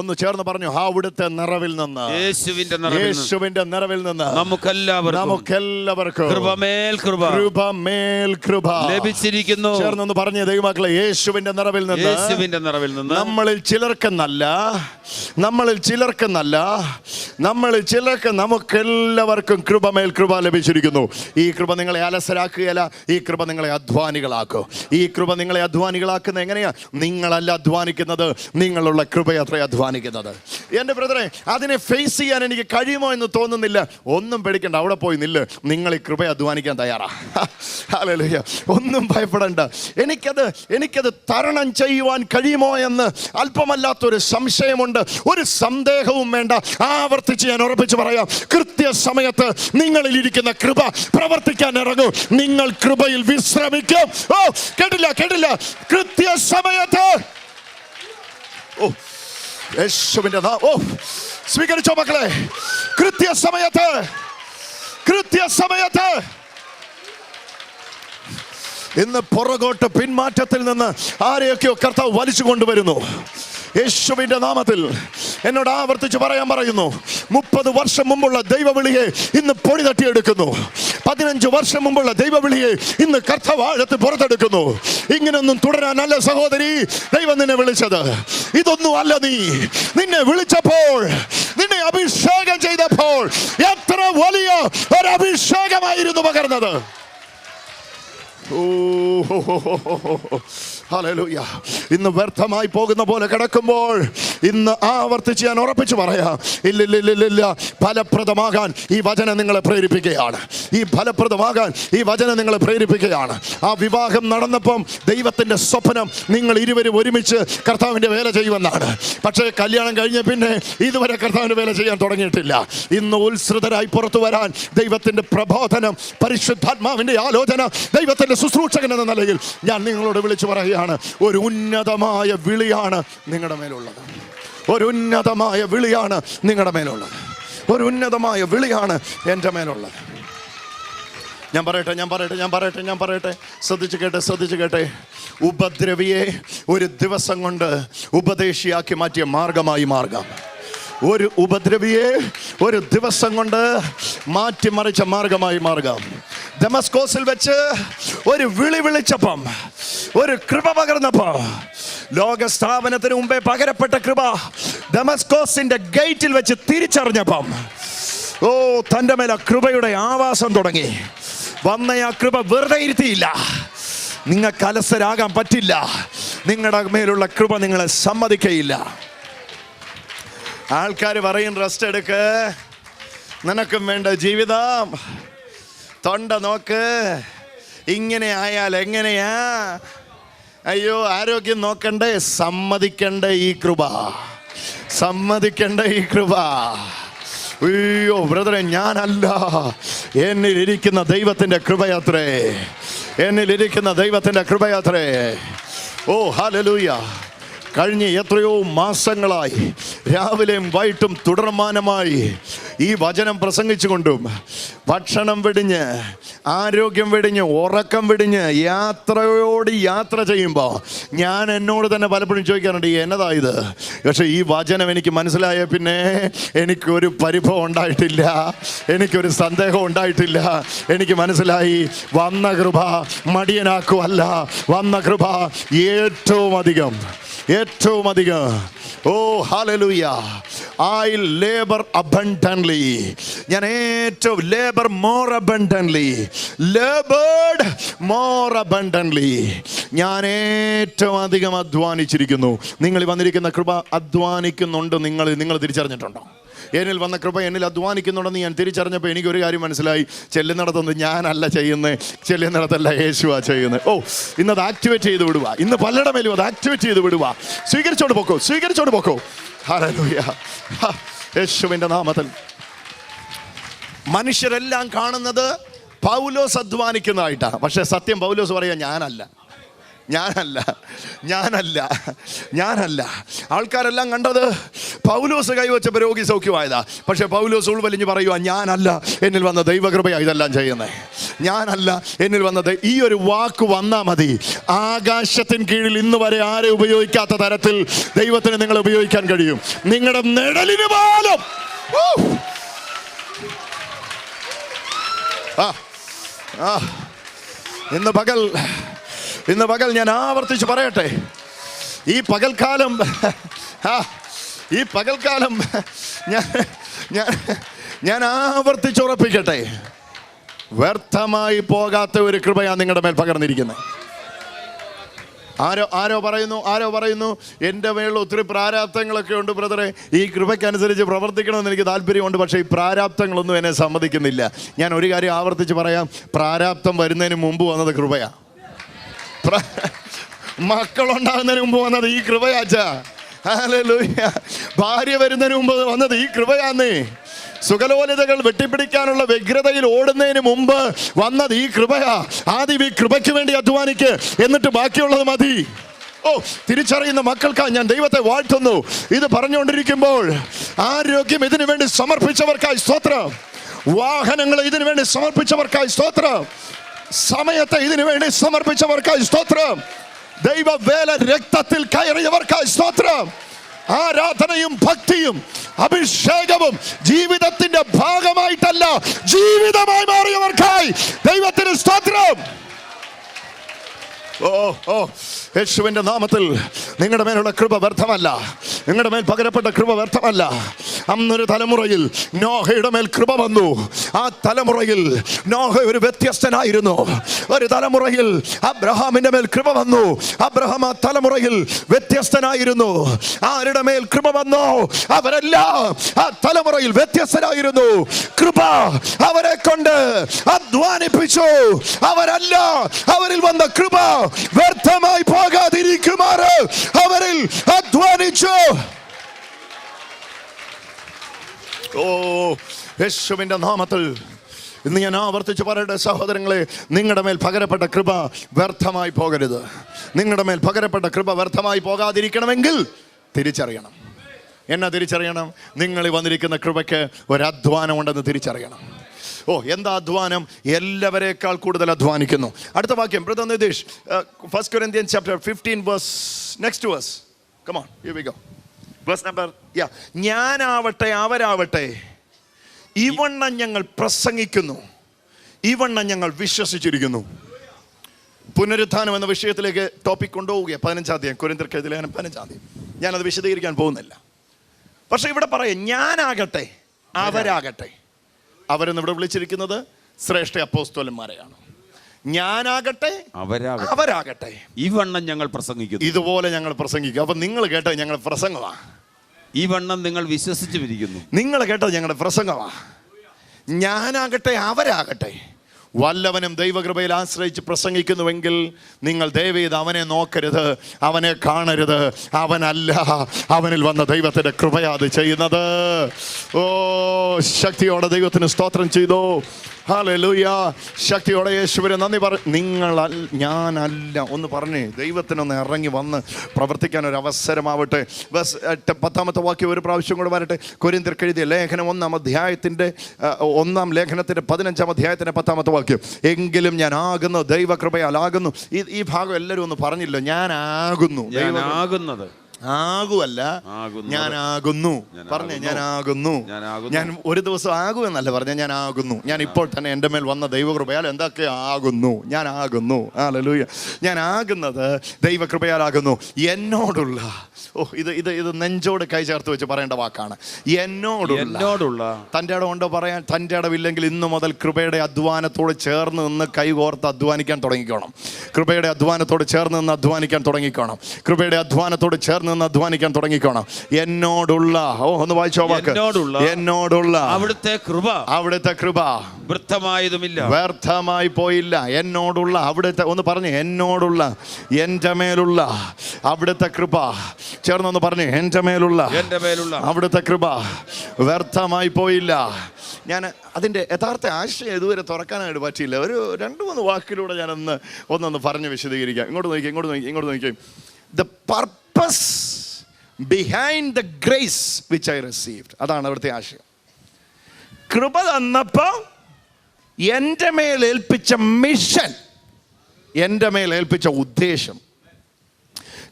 ഒന്ന് ചേർന്ന് പറഞ്ഞു അവിടുത്തെ നിറവിൽ നിന്ന്. യേശുവിന്റെ യേശുവിന്റെ നിറവിൽ നിന്ന്. നമുക്കെല്ലാവർക്കും നമുക്കെല്ലാവർക്കും. കൃപമേൽ കൃപ. കൃപമേൽ കൃപ. ലഭിച്ചിരിക്കുന്നു. ചേർന്നൊന്ന് പറഞ്ഞ ദൈവമക്കളെ യേശുവിന്റെ നിറവിൽ നിന്ന്. യേശുവിന്റെ നിറവിൽ നിന്ന്. നമ്മളിൽ ചിലർക്കെന്നല്ല നമ്മളിൽ ചിലർക്കെന്നല്ല നമ്മളിൽ ചിലർക്ക് നമുക്കെല്ലാവർക്കും കൃപമേൽ കൃപ ലഭിച്ചിരിക്കുന്നു. ഈ കൃപ നിങ്ങളെ അലസരാക്കുകയല്ല ഈ കൃപ നിങ്ങളെ അധ്വാനികളാക്കും. ഈ കൃപ നിങ്ങളെ അധ്വാനികളാക്കുന്ന എങ്ങനെയാ? നിങ്ങളല്ല അധ്വാനിക്കുന്നത് നിങ്ങളുള്ള കൃപയത്ര അധ്വാനിക്കുന്നത് എന്റെ ബ്രദറെ അതിനെ ഫേസ് ചെയ്യാൻ എനിക്ക് കഴിയുമോ എന്ന് തോന്നുന്നില്ല. ഒന്നും പേടിക്കണ്ട അവിടെ പോയി നില്ല്. നിങ്ങൾ ഈ കൃപ അധ്വാനിക്കാൻ തയ്യാറാ. അല്ലല്ലോ ഒന്നും ഭയപ്പെടണ്ട. എനിക്കത് എനിക്കത് തരണം ചെയ്യുവാൻ കഴിയുമോ എന്ന് അല്പമല്ലാത്തൊരു സംശയമുണ്ട്. ഒരു സന്ദേഹവും വേണ്ട. ആവർത്തിച്ച് ഞാൻ ഉറപ്പിച്ച് പറയാം. കൃത്യസമയത്ത് നിങ്ങളിൽ ഇരിക്കുന്ന കൃപ പ്രവർത്തിക്കാൻ ഇറങ്ങും. നിങ്ങൾ കൃപയിൽ വിശ്രമിക്കും. ഓ കേട്ടില്ല കേട്ടില്ല. കൃത്യസമയത്ത്. ഓ യേശുവിന്റെ നാ- ഓ സ്വീകരിച്ചോ മക്കളെ. കൃത്യസമയത്ത് കൃത്യസമയത്ത്. ഇന്ന് പുറകോട്ട് പിന്മാറ്റത്തിൽ നിന്ന് ആരെയൊക്കെയോ കർത്താവ് വലിച്ചു കൊണ്ടുവരുന്നു. യേശുവിന്റെ നാമത്തിൽ എന്നോട് ആവർത്തിച്ച് പറയാൻ പറയുന്നു. മുപ്പത് വർഷം മുമ്പുള്ള ദൈവവിളിയെ ഇന്ന് പൊടി തട്ടിയെടുക്കുന്നു. പതിനഞ്ച് വർഷം മുമ്പുള്ള ദൈവവിളിയെ ഇന്ന് കർത്തവാഴത്ത് പുറത്തെടുക്കുന്നു. ഇങ്ങനൊന്നും തുടരാനല്ല സഹോദരി ദൈവം നിന്നെ വിളിച്ചത്. ഇതൊന്നും അല്ല നീ. നിന്നെ വിളിച്ചപ്പോൾ നിന്നെ അഭിഷേകം ചെയ്തപ്പോൾ എത്ര വലിയ ഒരു അഭിഷേകമായിരുന്നു പകർന്നത്. ഓ ഹല്ലേലൂയ ഇന്ന് വ്യർത്ഥമായി പോകുന്ന പോലെ കിടക്കുമ്പോൾ ഇന്ന് ആവർത്തിച്ച് ഞാൻ ഉറപ്പിച്ച് പറയാം ഇല്ലില്ലില്ലില്ല ഇല്ല ഇല്ല ഇല്ല, ഇല്ല. ഫലപ്രദമാകാൻ ഈ വചനം നിങ്ങളെ പ്രേരിപ്പിക്കുകയാണ്. ഈ ഫലപ്രദമാകാൻ ഈ വചനം നിങ്ങളെ പ്രേരിപ്പിക്കുകയാണ്. ആ വിവാഹം നടന്നപ്പം ദൈവത്തിന്റെ സ്വപ്നം നിങ്ങൾ ഇരുവരും ഒരുമിച്ച് കർത്താവിന്റെ വേല ചെയ്യുമെന്നാണ്. പക്ഷേ കല്യാണം കഴിഞ്ഞ പിന്നെ ഇതുവരെ കർത്താവിന്റെ വേല ചെയ്യാൻ തുടങ്ങിയിട്ടില്ല. ഇന്ന് ഉത്സൃതരായി പുറത്തു വരാൻ ദൈവത്തിന്റെ പ്രബോധനം പരിശുദ്ധാത്മാവിന്റെ ആലോചന ദൈവത്തിന്റെ ശുശ്രൂഷകൻ എന്ന നിലയിൽ ഞാൻ നിങ്ങളോട് വിളിച്ചു പറയുകയാണ് ഒരു ഉന്നതമായ വിളിയാണ് നിങ്ങളുടെ മേലുള്ളത്. ഒരു ഉന്നതമായ വിളിയാണ് നിങ്ങളുടെ മേലുള്ളത്. ഒരു ഉന്നതമായ വിളിയാണ് എന്റെ മേലുള്ളത്. ഞാൻ പറയട്ടെ ഞാൻ പറയട്ടെ ഞാൻ പറയട്ടെ ഞാൻ പറയട്ടെ. ശ്രദ്ധിച്ച് കേട്ടെ ശ്രദ്ധിച്ച് കേട്ടെ. ഉപദ്രവിയെ ഒരു ദിവസം കൊണ്ട് ഉപദേശിയാക്കി മാറ്റിയ മാർഗമായി മാർഗം ഒരു ഉപദ്രവിയെ ഒരു ദിവസം കൊണ്ട് മാറ്റിമറിച്ച മാർഗമായി മാറുക. ഡെമസ്കോസിൽ വെച്ച് ഒരു വിളി വിളിച്ചപ്പം ഒരു കൃപ പകർന്നപ്പം ലോക സ്ഥാപനത്തിന് മുമ്പേ പകരപ്പെട്ട കൃപ ഡെമസ്കോസിന്റെ ഗേറ്റിൽ വെച്ച് തിരിച്ചറിഞ്ഞപ്പം ഓ തന്റെ മേലെ കൃപയുടെ ആവാസം തുടങ്ങി. വന്ന ആ കൃപ വെറുതെ ഇരുത്തിയില്ല. നിങ്ങൾക്ക് അലസരാകാൻ പറ്റില്ല. നിങ്ങളുടെ മേലുള്ള കൃപ നിങ്ങളെ സമ്മതിക്കയില്ല. ആൾക്കാർ പറയും റെസ്റ്റ് എടുക്ക്. നിനക്കും വേണ്ട ജീവിതം. തൊണ്ട നോക്ക്. ഇങ്ങനെ ആയാൽ എങ്ങനെയാ? അയ്യോ ആരോഗ്യം നോക്കണ്ടേ? സമ്മതിക്കണ്ട ഈ കൃപ. സമ്മതിക്കണ്ട ഈ കൃപ. അയ്യോ ബ്രദറെ ഞാനല്ല. എന്നിലിരിക്കുന്ന ദൈവത്തിന്റെ കൃപയാത്രേ. എന്നിലിരിക്കുന്ന ദൈവത്തിന്റെ കൃപയാത്രേ. ഓ ഹാലലൂയ കഴിഞ്ഞ എത്രയോ മാസങ്ങളായി രാവിലെയും വൈകിട്ടും തുടർമാനമായി ഈ വചനം പ്രസംഗിച്ചുകൊണ്ടും ഭക്ഷണം വെടിഞ്ഞ് ആരോഗ്യം വെടിഞ്ഞ് ഉറക്കം വെടിഞ്ഞ് യാത്രയോട് യാത്ര ചെയ്യുമ്പോൾ ഞാൻ എന്നോട് തന്നെ പലപ്പോഴും ചോദിക്കാറുണ്ട് "ഈ ഇത്? പക്ഷേ ഈ വചനം എനിക്ക് മനസ്സിലായ പിന്നെ എനിക്കൊരു പരിഭവം ഉണ്ടായിട്ടില്ല എനിക്കൊരു സന്ദേഹം ഉണ്ടായിട്ടില്ല. എനിക്ക് മനസ്സിലായി വന്ന കൃപ മടിയനാക്കുമല്ല വന്ന കൃപ ഏറ്റവും അധികം ഏറ്റവും അധികം. Oh hallelujah I labour abundantly ഞാൻ ഏറ്റവും labour more abundantly laboured more abundantly ഞാൻ ഏറ്റവും അധികം അധ്വാനിച്ചിരിക്കുന്നു. നിങ്ങൾ വന്നിരിക്കുന്ന കൃപ അധ്വാനിക്കുന്നുണ്ട്. നിങ്ങൾ നിങ്ങൾ തിരിച്ചറിഞ്ഞിട്ടുണ്ടോ? എന്നിൽ വന്ന കൃപ എന്നിൽ അധ്വാനിക്കുന്നുണ്ടെന്ന് ഞാൻ തിരിച്ചറിഞ്ഞപ്പോൾ എനിക്കൊരു കാര്യം മനസ്സിലായി. ചെല്ലുന്നിടത്തൊന്നും ഞാനല്ല ചെയ്യുന്നത് ചെല്ലുന്നിടത്തല്ല യേശുവാ ചെയ്യുന്നത് ഓ ഇന്നത് ആക്ടിവേറ്റ് ചെയ്ത് വിടുക ഇന്ന് പലരുടെ മേലും അത് ആക്ടിവേറ്റ് ചെയ്ത് വിടുക സ്വീകരിച്ചോണ്ട് പോക്കോ സ്വീകരിച്ചോണ്ട് പോക്കോ. ഹരലൂയ യേശുവിന്റെ നാമത്തിൽ. മനുഷ്യരെല്ലാം കാണുന്നത് പൗലോസ് അധ്വാനിക്കുന്നതായിട്ടാണ് പക്ഷേ സത്യം പൗലോസ് പറയുക ഞാനല്ല. ഞാനല്ല ഞാനല്ല ഞാനല്ല. ആൾക്കാരെല്ലാം കണ്ടത് പൗലോസ് കൈവച്ചപ്പോൾ രോഗി സൗഖ്യമായതാ. പക്ഷെ പൗലോസ് ഉൾവലിഞ്ഞ് പറയുക ഞാനല്ല എന്നിൽ വന്ന ദൈവകൃപയാ ഇതെല്ലാം ചെയ്യുന്നത് ഞാനല്ല എന്നിൽ വന്നത് ഈ ഒരു വാക്ക് വന്നാൽ മതി. ആകാശത്തിന് കീഴിൽ ഇന്ന് വരെ ആരെ ഉപയോഗിക്കാത്ത തരത്തിൽ ദൈവത്തിന് നിങ്ങൾ ഉപയോഗിക്കാൻ കഴിയും. നിങ്ങളുടെ നിഴലിന് പോലും. ആ. ഇന്ന് പകൽ ഇന്ന് പകൽ ഞാൻ ആവർത്തിച്ച് പറയട്ടെ. ഈ പകൽക്കാലം ഈ പകൽക്കാലം ഞാൻ ഞാൻ ഞാൻ ആവർത്തിച്ചുറപ്പിക്കട്ടെ വ്യർത്ഥമായി പോകാത്ത ഒരു കൃപയാണ് നിങ്ങളുടെ മേൽ പകർന്നിരിക്കുന്നത്. ആരോ ആരോ പറയുന്നു ആരോ പറയുന്നു എന്റെ മേളിൽ ഒത്തിരി പ്രാരാബ്ദങ്ങളൊക്കെ ഉണ്ട് ബ്രദറെ. ഈ കൃപയ്ക്കനുസരിച്ച് പ്രവർത്തിക്കണമെന്ന് എനിക്ക് താല്പര്യമുണ്ട് പക്ഷേ ഈ പ്രാരാബ്ദങ്ങളൊന്നും എന്നെ സമ്മതിക്കുന്നില്ല. ഞാൻ ഒരു കാര്യം ആവർത്തിച്ച് പറയാം. പ്രാരാബ്ദം വരുന്നതിന് മുമ്പ് വന്നത് കൃപയാ. പ്ര- മക്കളുണ്ടാകുന്നതിന് മുമ്പ് വന്നത് ഈ കൃപയാച്ച. ഭാര്യ വരുന്നതിന് മുമ്പ് വന്നത് ഈ കൃപയാന്നേ. സുഖലോലിതകൾ വെട്ടിപ്പിടിക്കാനുള്ള വ്യഗ്രതയിൽ ഓടുന്നതിന് മുമ്പ് വന്നത് ഈ കൃപയാ. ആദ്യം ഈ കൃപയ്ക്ക് വേണ്ടി അധ്വാനിക്ക് എന്നിട്ട് ബാക്കിയുള്ളത് മതി. ഓ തിരിച്ചറിയുന്ന മക്കൾക്കായി ഞാൻ ദൈവത്തെ വാഴ്ത്തുന്നു. ഇത് പറഞ്ഞുകൊണ്ടിരിക്കുമ്പോൾ ആരോഗ്യം ഇതിനു വേണ്ടി സമർപ്പിച്ചവർക്കായി സ്തോത്രം. വാഹനങ്ങൾ ഇതിനു വേണ്ടി സമർപ്പിച്ചവർക്കായി സ്തോത്രം. സമയത്തെ ഇതിനു വേണ്ടി സമർപ്പിച്ചവർക്കായി സ്തോത്രം. ദൈവവേല രക്തത്തിൽ കയറിയവർക്കായി സ്തോത്രം. ആരാധനയും ഭക്തിയും അഭിഷേകവും ജീവിതത്തിന്റെ ഭാഗമായിട്ടല്ല ജീവിതമായി മാറിയവർക്കായി ദൈവത്തിന് സ്തോത്രം. ഓ ഓ യേശുവിന്റെ നാമത്തിൽ നിങ്ങളുടെ മേലുള്ള കൃപ വ്യർത്ഥമല്ല. നിങ്ങളുടെ മേൽ പകരപ്പെട്ട കൃപ വ്യർത്ഥമല്ല. അന്നൊരു തലമുറയിൽ നോഹയുടെ മേൽ കൃപ വന്നു. ആ തലമുറയിൽ നോഹ ഒരു വ്യത്യസ്തനായിരുന്നു. ഒരു തലമുറയിൽ അബ്രഹാമിന്റെ മേൽ കൃപ വന്നു. അബ്രഹാം ആ തലമുറയിൽ വ്യത്യസ്തനായിരുന്നു. ആരുടെ മേൽ കൃപ വന്നോ? അവരെല്ലാം ആ തലമുറയിൽ വ്യത്യസ്തനായിരുന്നു കൃപ അവരെ കൊണ്ട് അധ്വാനിപ്പിച്ചു. അവരല്ല അവരിൽ വന്ന കൃപ വ്യർത്ഥമായി പോകാതിരിക്കുമാറ് അവരിൽ അധ്വാനിച്ചു. ഓ യേശുവിന്റെ നാമത്തിൽ ഇന്ന് ഞാൻ ആവർത്തിച്ച് പറയട്ടെ സഹോദരങ്ങളെ നിങ്ങളുടെ മേൽ പകരപ്പെട്ട കൃപ വ്യർത്ഥമായി പോകരുത്. നിങ്ങളുടെ മേൽ പകരപ്പെട്ട കൃപ വ്യർത്ഥമായി പോകാതിരിക്കണമെങ്കിൽ തിരിച്ചറിയണം. എന്നാ തിരിച്ചറിയണം. നിങ്ങൾ ഈ വന്നിരിക്കുന്ന കൃപയ്ക്ക് ഒരു അധ്വാനമുണ്ടെന്ന് തിരിച്ചറിയണം. ഓ എന്താ അധ്വാനം? എല്ലാവരേക്കാൾ കൂടുതൽ അധ്വാനിക്കുന്നു. അടുത്ത വാക്യം. Brother Nitish first Corinthian chapter fifteen verse next verse come on you we go verse number യാ ഞാനാവട്ടെ അവരാവട്ടെ. ഇവണ്ണം ഞങ്ങൾ പ്രസംഗിക്കുന്നു. ഇവണ്ണം ഞങ്ങൾ വിശ്വസിച്ചിരിക്കുന്നു. പുനരുത്ഥാനം എന്ന വിഷയത്തിലേക്ക് ടോപ്പിക് കൊണ്ടുപോവുക പതിനഞ്ചാം തീയതി കുരിന്തർക്കെതിരെ പതിനഞ്ചാം തീയതി ഞാനത് വിശദീകരിക്കാൻ പോകുന്നില്ല. പക്ഷേ ഇവിടെ പറയാം ഞാനാകട്ടെ അവരാകട്ടെ. അവരെന്ന് ഇവിടെ വിളിച്ചിരിക്കുന്നത്? ശ്രേഷ്ഠ അപ്പോസ്തോലന്മാരെയാണ്. ഞാനാകട്ടെ അവരാകട്ടെ. അവരാകട്ടെ. ഈ വണ്ണം ഞങ്ങൾ പ്രസംഗിക്കുന്നു. ഇതുപോലെ ഞങ്ങൾ പ്രസംഗിക്കും. അപ്പൊ നിങ്ങൾ കേട്ടത് ഞങ്ങൾ പ്രസംഗമാ. ഈ വണ്ണം നിങ്ങൾ വിശ്വസിച്ചു വിരിക്കുന്നു നിങ്ങൾ കേട്ടത് ഞങ്ങളുടെ പ്രസംഗമാ. ഞാനാകട്ടെ അവരാകട്ടെ. വല്ലവനും ദൈവകൃപയിൽ ആശ്രയിച്ച് പ്രസംഗിക്കുന്നുവെങ്കിൽ നിങ്ങൾ ദയവേത് അവനെ നോക്കരുത് അവനെ കാണരുത്. അവനല്ല അവനിൽ വന്ന ദൈവത്തിന്റെ കൃപയാത് ചെയ്യുന്നത്. ഓ ശക്തിയോടെ ദൈവത്തിന് സ്തോത്രം ചെയ്തു. ഹാലൂയ ശക്തിയോടെ യേശുവിനെ നന്ദി പറ നിങ്ങൾ ഞാനല്ല. ഒന്ന് പറഞ്ഞേ. ദൈവത്തിനൊന്ന് ഇറങ്ങി വന്ന് പ്രവർത്തിക്കാൻ ഒരു അവസരമാവട്ടെ. ബസ് പത്താമത്തെ വാക്യം ഒരു പ്രാവശ്യം കൂടെ വരട്ടെ. കൊരിന്തിർക്ക് എഴുതിയ ലേഖനം ഒന്നാം അധ്യായത്തിന്റെ ഒന്നാം ലേഖനത്തിന്റെ പതിനഞ്ചാം അധ്യായത്തിന്റെ പത്താമത്തെ വാക്യം. എങ്കിലും ഞാൻ ആകുന്നു ദൈവകൃപയാൽ ആകുന്നു. ഈ ഈ ഭാഗം എല്ലാവരും ഒന്ന് പറഞ്ഞില്ല. ഞാനാകുന്നു. ദൈവ ഞാനാകുന്നത് ആകുമല്ല ആകുന്നു ഞാനാകുന്നു. ഞാൻ പറഞ്ഞേ ആകുന്നു. ഞാൻ ഒരു ദിവസം ആകുമെന്നല്ല പറഞ്ഞ ഞാൻ ആകുന്നു ഞാൻ ഇപ്പോൾ തന്നെ എന്റെ മേൽ വന്ന ദൈവകൃപയാൽ എന്തൊക്കെ ആകുന്നു? ഞാൻ ആകുന്നു ആലലൂയ ഞാൻ ആകുന്നത് ദൈവകൃപയാലാകുന്നു. എന്നോടുള്ള ഓ ഇത് ഇത് ഇത് നെഞ്ചോട് കൈ ചേർത്ത് വെച്ച് പറയേണ്ട വാക്കാണ്. എന്നോടുള്ള. എന്നോടുള്ള. തന്റെ ഇടം ഉണ്ടോ പറയാൻ? തന്റെ ഇടമില്ലെങ്കിൽ ഇന്നു മുതൽ കൃപയുടെ അധ്വാനത്തോട് ചേർന്ന് നിന്ന് കൈകോർത്ത് അധ്വാനിക്കാൻ തുടങ്ങിക്കോണം. കൃപയുടെ അധ്വാനത്തോട് ചേർന്ന് നിന്ന് അധ്വാനിക്കാൻ തുടങ്ങിക്കോണം. കൃപയുടെ അധ്വാനത്തോട് ചേർന്ന് നിന്ന് അധ്വാനിക്കാൻ തുടങ്ങിക്കോണം. എന്നോടുള്ള ഓ ഒന്ന് വായിച്ചോ വാക്ക്. എന്നോടുള്ള അവിടുത്തെ കൃപ അവിടുത്തെ കൃപ വൃത്തമായതുമില്ല വ്യർത്ഥമായി പോയില്ല. എന്നോടുള്ള അവിടുത്തെ ഒന്ന് പറഞ്ഞു എന്നോടുള്ള എന്റെ മേലുള്ള അവിടുത്തെ കൃപ. ചേർന്നൊന്ന് പറഞ്ഞു എന്റെ മേലുള്ള എന്റെ മേലുള്ള അവിടുത്തെ കൃപ വ്യർത്ഥമായി പോയില്ല. ഞാൻ അതിന്റെ യഥാർത്ഥ ആശയം ഇതുവരെ തുറക്കാനായിട്ട് പറ്റിയില്ല. ഒരു രണ്ട് മൂന്ന് വാക്കിലൂടെ ഞാനൊന്ന് ഒന്നൊന്ന് പറഞ്ഞ് വിശദീകരിക്കാം. ഇങ്ങോട്ട് നോക്കി ഇങ്ങോട്ട് നോക്കി ഇങ്ങോട്ട് നോക്കി the purpose behind the grace which I received അതാണ് അവിടുത്തെ ആശയം. കൃപ തന്നപ്പോൾ എന്റെ മേൽ ഏൽപ്പിച്ച മിഷൻ എന്റെ മേൽ ഏൽപ്പിച്ച ഉദ്ദേശം.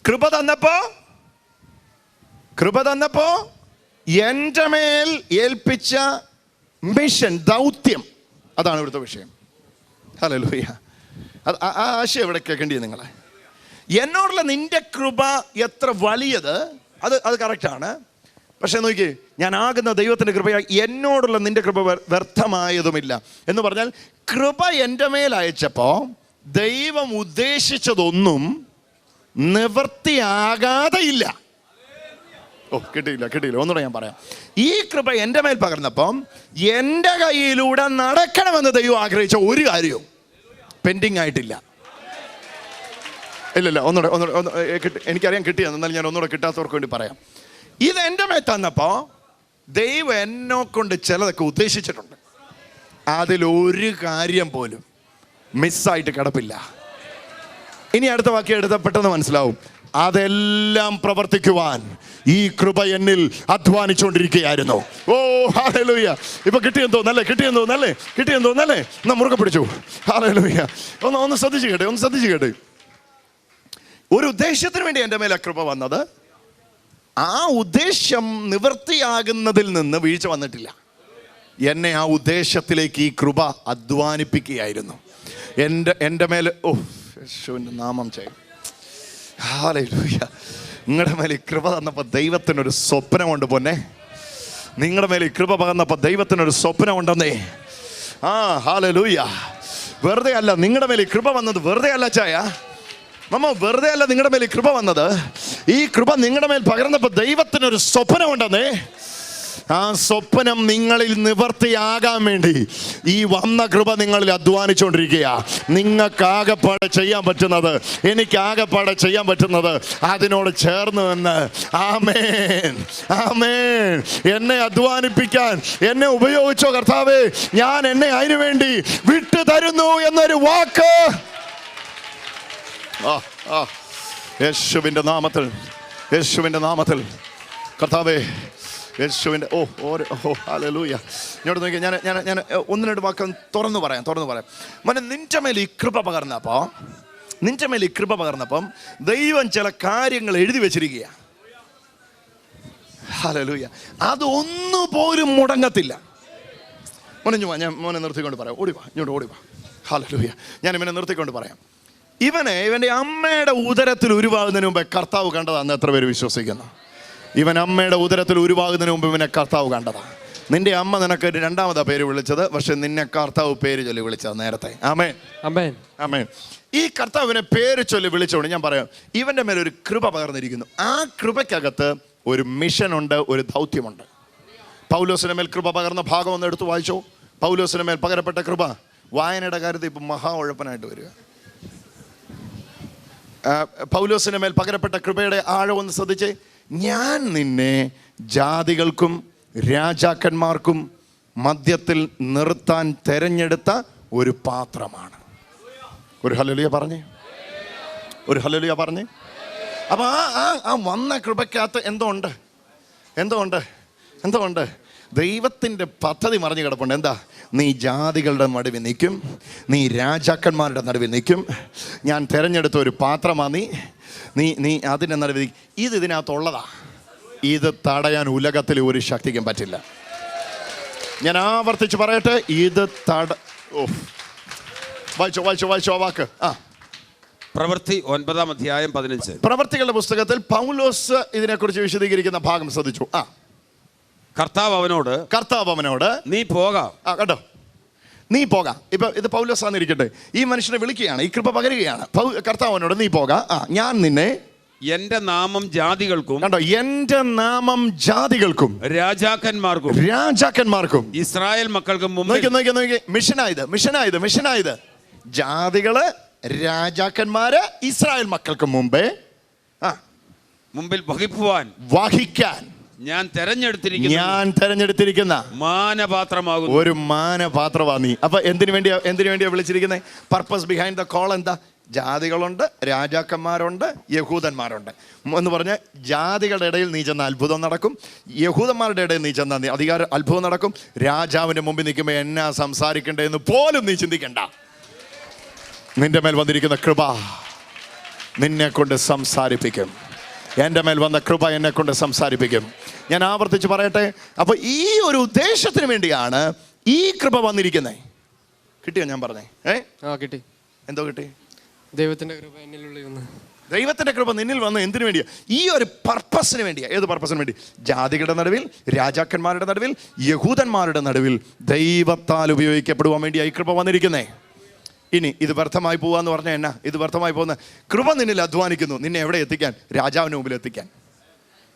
കൃപ തന്നപ്പോ കൃപ തന്നപ്പോ എന്റെ മേൽ ഏൽപ്പിച്ച മിഷൻ ദൗത്യം. അതാണ് ഇവിടുത്തെ വിഷയം. ഹലോ ലൂയ ആശയം ഇവിടെ കേൾക്കേണ്ടിയത് നിങ്ങളെ? എന്നോടുള്ള നിന്റെ കൃപ എത്ര വലിയത്? അത് അത് കറക്റ്റാണ് പക്ഷേ നോക്കി ഞാൻ ആകുന്ന ദൈവത്തിന്റെ കൃപ എന്നോടുള്ള നിന്റെ കൃപ വ്യ- വ്യർത്ഥമായതുമില്ല. എന്ന് പറഞ്ഞാൽ കൃപ എന്റെ മേൽ അയച്ചപ്പോൾ ദൈവം ഉദ്ദേശിച്ചതൊന്നും നിവൃത്തിയാകാതെ ഇല്ല. ഓ കിട്ടിയില്ല കിട്ടിയില്ല. ഒന്നുകൂടെ ഞാൻ പറയാം. ഈ കൃപ എന്റെ മേൽ പകർന്നപ്പം എന്റെ കയ്യിലൂടെ നടക്കണമെന്ന് ദൈവം ആഗ്രഹിച്ച ഒരു കാര്യവും പെൻഡിങ് ആയിട്ടില്ല. ഇല്ലില്ല ഒന്നുകൂടെ ഒന്നുകൂടെ എനിക്കറിയാം കിട്ടിയെന്ന് എന്നാലും ഞാൻ ഒന്നുകൂടെ കിട്ടാത്തവർക്ക് വേണ്ടി പറയാം. ഇത് എന്റെ മേ തന്നപ്പോൾ ദൈവം എന്നെ കൊണ്ട് ചിലതൊക്കെ ഉദ്ദേശിച്ചിട്ടുണ്ട്. അതിലൊരു കാര്യം പോലും മിസ്സായിട്ട് കിടപ്പില്ല. ഇനി അടുത്ത വാക്യം എടുത്ത പെട്ടെന്ന് മനസ്സിലാവും. അതെല്ലാം പ്രവർത്തിക്കുവാൻ ഈ കൃപ എന്നിൽ അധ്വാനിച്ചുകൊണ്ടിരിക്കുകയായിരുന്നു. ഓ ഹാലലൂയ ഇപ്പൊ കിട്ടിയെന്ന് തോന്നല്ലേ കിട്ടിയെന്ന് തോന്നല്ലേ കിട്ടിയെന്ന് തോന്നല്ലേ എന്നാ മുറുകെ പിടിച്ചു. ഹാലലൂയ ഒന്ന് ഒന്ന് ശ്രദ്ധിച്ചു കേട്ടെ ഒന്ന് ശ്രദ്ധിച്ചു കേട്ടെ. ഒരു ഉദ്ദേശത്തിന് വേണ്ടി എന്റെ മേലെ കൃപ വന്നത് ആ ഉദ്ദേശം നിവൃത്തിയാകുന്നതിൽ നിന്ന് വീഴ്ച വന്നിട്ടില്ല. എന്നെ ആ ഉദ്ദേശത്തിലേക്ക് ഈ കൃപ അധ്വാനിപ്പിക്കുകയായിരുന്നു. എന്റെ എന്റെ മേലെ ഓ യേശുവിന്റെ നാമം ചെയ്യും. നിങ്ങളുടെ മേലെ കൃപ തന്നപ്പോൾ ദൈവത്തിനൊരു സ്വപ്നമുണ്ട് പൊന്നെ. നിങ്ങളുടെ മേലെ കൃപ പകർന്നപ്പോൾ ദൈവത്തിനൊരു സ്വപ്നമുണ്ടെന്നേ. ആ ഹാലലൂയ വെറുതെ അല്ല നിങ്ങളുടെ മേലെ കൃപ വന്നത് വെറുതെ അല്ല ചായ മമ്മ വെറുതെ അല്ല നിങ്ങളുടെ മേൽ കൃപ വന്നത്. ഈ കൃപ നിങ്ങളുടെ മേൽ പകർന്നപ്പോൾ ദൈവത്തിനൊരു സ്വപ്നം ഉണ്ടെന്നേ. ആ സ്വപ്നം നിങ്ങളിൽ നിവർത്തിയാകാൻ വേണ്ടി ഈ വന്ന കൃപ നിങ്ങളിൽ അധ്വാനിച്ചുകൊണ്ടിരിക്കുക നിങ്ങൾക്കാകെപ്പാടെ ചെയ്യാൻ പറ്റുന്നത് എനിക്ക് ആകെപ്പാടെ ചെയ്യാൻ പറ്റുന്നത് അതിനോട് ചേർന്ന് നിന്ന്. ആമേൻ. ആമേൻ. എന്നെ അധ്വാനിപ്പിക്കാൻ എന്നെ ഉപയോഗിച്ചോ കർത്താവേ. ഞാൻ എന്നെ അതിനു വേണ്ടി വിട്ടു തരുന്നു എന്നൊരു വാക്ക് യേശുവിന്റെ നാമത്തിൽ യേശുവിന്റെ നാമത്തിൽ. കർത്താവേ യേശുവിന്റെ ഓ ഓരോ ഓ ഹല്ലേലൂയ. ഇങ്ങോട്ട് നോക്കി ഞാൻ ഞാൻ ഞാൻ ഒന്ന് രണ്ട് വാക്കം തുറന്നു പറയാം തുറന്നു പറയാം. മോനെ നിന്റെ മേൽ ഈ കൃപ പകർന്നപ്പോൾ നിന്റെ മേൽ ഈ കൃപ പകർന്നപ്പം ദൈവം ചില കാര്യങ്ങൾ എഴുതി വെച്ചിരിക്കുക ഹല്ലേലൂയ. അതൊന്നുപോലും മുടങ്ങത്തില്ല. മോനെ ഞാൻ മോനെ നിർത്തിക്കൊണ്ട് പറയാം. ഓടിവാ ഇങ്ങോട്ട് ഓടി വാ. ഹല്ലേലൂയ. ഞാൻ ഇവനെ നിർത്തിക്കൊണ്ട് പറയാം. ഇവനെ ഇവന്റെ അമ്മയുടെ ഉദരത്തിൽ ഉരുവാകുന്നതിന് മുമ്പേ കർത്താവ് കണ്ടതാന്ന് എത്ര പേര് വിശ്വസിക്കുന്നു? ഇവൻ അമ്മയുടെ ഉദരത്തിൽ ഉരുവാകുന്നതിന് മുമ്പ് ഇവനെ കർത്താവ് കണ്ടതാണ് നിന്റെ അമ്മ നിനക്ക് രണ്ടാമതാ പേര് വിളിച്ചത് പക്ഷെ നിന്നെ കർത്താവ് പേര് ചൊല്ലി വിളിച്ചത് നേരത്തെ. ആമേ അമേൻ ആമേൻ. ഈ കർത്താവിനെ പേര് ചൊല്ലി വിളിച്ചോണ്ട് ഞാൻ പറയാം ഇവന്റെ മേലെ ഒരു കൃപ പകർന്നിരിക്കുന്നു. ആ കൃപയ്ക്കകത്ത് ഒരു മിഷനുണ്ട് ഒരു ദൗത്യമുണ്ട്. പൗലോസിന് മേൽ കൃപ പകർന്ന ഭാഗം ഒന്ന് എടുത്ത് വായിച്ചോ. പൗലോസിന് മേൽ പകരപ്പെട്ട കൃപ. വായനയുടെ കാര്യത്തിൽ ഇപ്പം മഹാ ഉഴപ്പനായിട്ട് വരിക. പൗലോസിന് മേൽ പകരപ്പെട്ട കൃപയുടെ ആഴമൊന്ന് ശ്രദ്ധിച്ച്. ഞാൻ നിന്നെ ജാതികൾക്കും രാജാക്കന്മാർക്കും മദ്യത്തിൽ നിർത്താൻ തെരഞ്ഞെടുത്ത ഒരു പാത്രമാണ്. ഒരു ഹലലിയ പറഞ്ഞേ. ഒരു ഹലലിയ പറഞ്ഞേ. അപ്പൊ ആ ആ ആ വന്ന കൃപയ്ക്കകത്ത് എന്തോ ഉണ്ട്? എന്തോ ഉണ്ട്? എന്തോ ഉണ്ട്? ദൈവത്തിന്റെ പദ്ധതി മറിഞ്ഞു കിടപ്പുണ്ട്. എന്താ? നീ ജാതികളുടെ നടുവിൽ നിൽക്കും. നീ രാജാക്കന്മാരുടെ നടുവിൽ നിൽക്കും. ഞാൻ തിരഞ്ഞെടുത്ത ഒരു പാത്രമാണ് നീ. നീ നീ അതിന്റെ നടുവിൽ. ഇത് ഇതിനകത്തുള്ളതാ ഇത് തടയാൻ ഉലകത്തിൽ ഒരു ശക്തിക്കും പറ്റില്ല. ഞാൻ ആവർത്തിച്ച് പറയട്ടെ ഇത് തട ഓ വായിച്ചോ വായിച്ചോ വായിച്ചോ വാക്ക്. ആ. പ്രവൃത്തി ഒൻപതാം അധ്യായം പതിനഞ്ച്. പ്രവൃത്തികളുടെ പുസ്തകത്തിൽ പൗലോസ് ഇതിനെക്കുറിച്ച് വിശദീകരിക്കുന്ന ഭാഗം ശ്രദ്ധിച്ചു. ആ. കർത്താവ് അവനോട് കർത്താവ് അവനോട് നീ പോകാം. ആ കേട്ടോ നീ പോകാം. ഇപ്പൊ ഇത് പൗലോസാന്നിരിക്കട്ടെ ഈ മനുഷ്യനെ വിളിക്കുകയാണ് ഈ കൃപ പകരുകയാണ്. കർത്താവ് അവനോട് നീ പോകാം. ആ ഞാൻ നിന്നെ എന്റെ നാമം ജാതികൾക്കും കണ്ടോ? എന്റെ നാമം ജാതികൾക്കും രാജാക്കന്മാർക്കും രാജാക്കന്മാർക്കും. ഇസ്രായേൽ മക്കൾക്കും നോക്കി നോക്കി നോക്കി. മിഷനായത് മിഷനായത് മിഷനായത്. ജാതികൾ രാജാക്കന്മാര് ഇസ്രായേൽ മക്കൾക്ക് മുമ്പേ ആ മുമ്പിൽ വഹിക്കുവാൻ വഹിക്കാൻ. ഞാൻ തെരഞ്ഞെടുത്തിരിക്കുന്ന ഞാൻ തെരഞ്ഞെടുത്തിരിക്കുന്ന മാനപാത്രമാകുന്നു. ഒരു മാനപാത്രമാ നീ. അപ്പൊ എന്തിനു വേണ്ടിയാ എന്തിനു വേണ്ടിയാ വിളിച്ചിരിക്കുന്നത് പർപ്പസ് ബിഹൈൻഡ് ദ കോൾ എന്താ? ജാതികളുണ്ട് രാജാക്കന്മാരുണ്ട് യഹൂദന്മാരുണ്ട്. എന്ന് പറഞ്ഞ ജാതികളുടെ ഇടയിൽ നീ ചെന്ന അത്ഭുതം നടക്കും. യഹൂദന്മാരുടെ ഇടയിൽ നീ ചെന്ന അധികാര അത്ഭുതം നടക്കും. രാജാവിന്റെ മുമ്പിൽ നിൽക്കുമ്പോൾ എന്നാ സംസാരിക്കണ്ടേന്ന് പോലും നീ ചിന്തിക്കണ്ട. നിന്റെ മേൽ വന്നിരിക്കുന്ന കൃപ നിന്നെ കൊണ്ട് സംസാരിപ്പിക്കും. എന്റെ മേൽ വന്ന കൃപ എന്നെ കൊണ്ട് സംസാരിപ്പിക്കും. ഞാൻ ആവർത്തിച്ച് പറയട്ടെ? അപ്പോൾ ഈ ഒരു ഉദ്ദേശത്തിന് വേണ്ടിയാണ് ഈ കൃപ വന്നിരിക്കുന്നത് കിട്ടിയോ ഞാൻ പറഞ്ഞേ? ഏ? ആ കിട്ടി. എന്തോ കിട്ടി? ദൈവത്തിന്റെ കൃപ എന്നിലുള്ള ഒന്ന്. ദൈവത്തിന്റെ കൃപ നിന്നിൽ വന്ന് എന്തിനു വേണ്ടിയാ? ഈ ഒരു പർപ്പസിന് വേണ്ടിയാ. ഏത് പർപ്പസിന് വേണ്ടി? ജാതികളുടെ നടുവിൽ രാജാക്കന്മാരുടെ നടുവിൽ യഹൂദന്മാരുടെ നടുവിൽ ദൈവത്താൽ ഉപയോഗിക്കപ്പെടുവാൻ വേണ്ടിയാ ഈ കൃപ വന്നിരിക്കുന്നേ. ഇനി ഇത് വ്യർത്ഥമായി പോവാന്ന് പറഞ്ഞാൽ എന്നാ? ഇത് വ്യർത്ഥമായി പോകുന്ന കൃപ നിന്നിൽ അധ്വാനിക്കുന്നു. നിന്നെ എവിടെ എത്തിക്കാൻ? രാജാവിന് മുമ്പിൽ എത്തിക്കാൻ.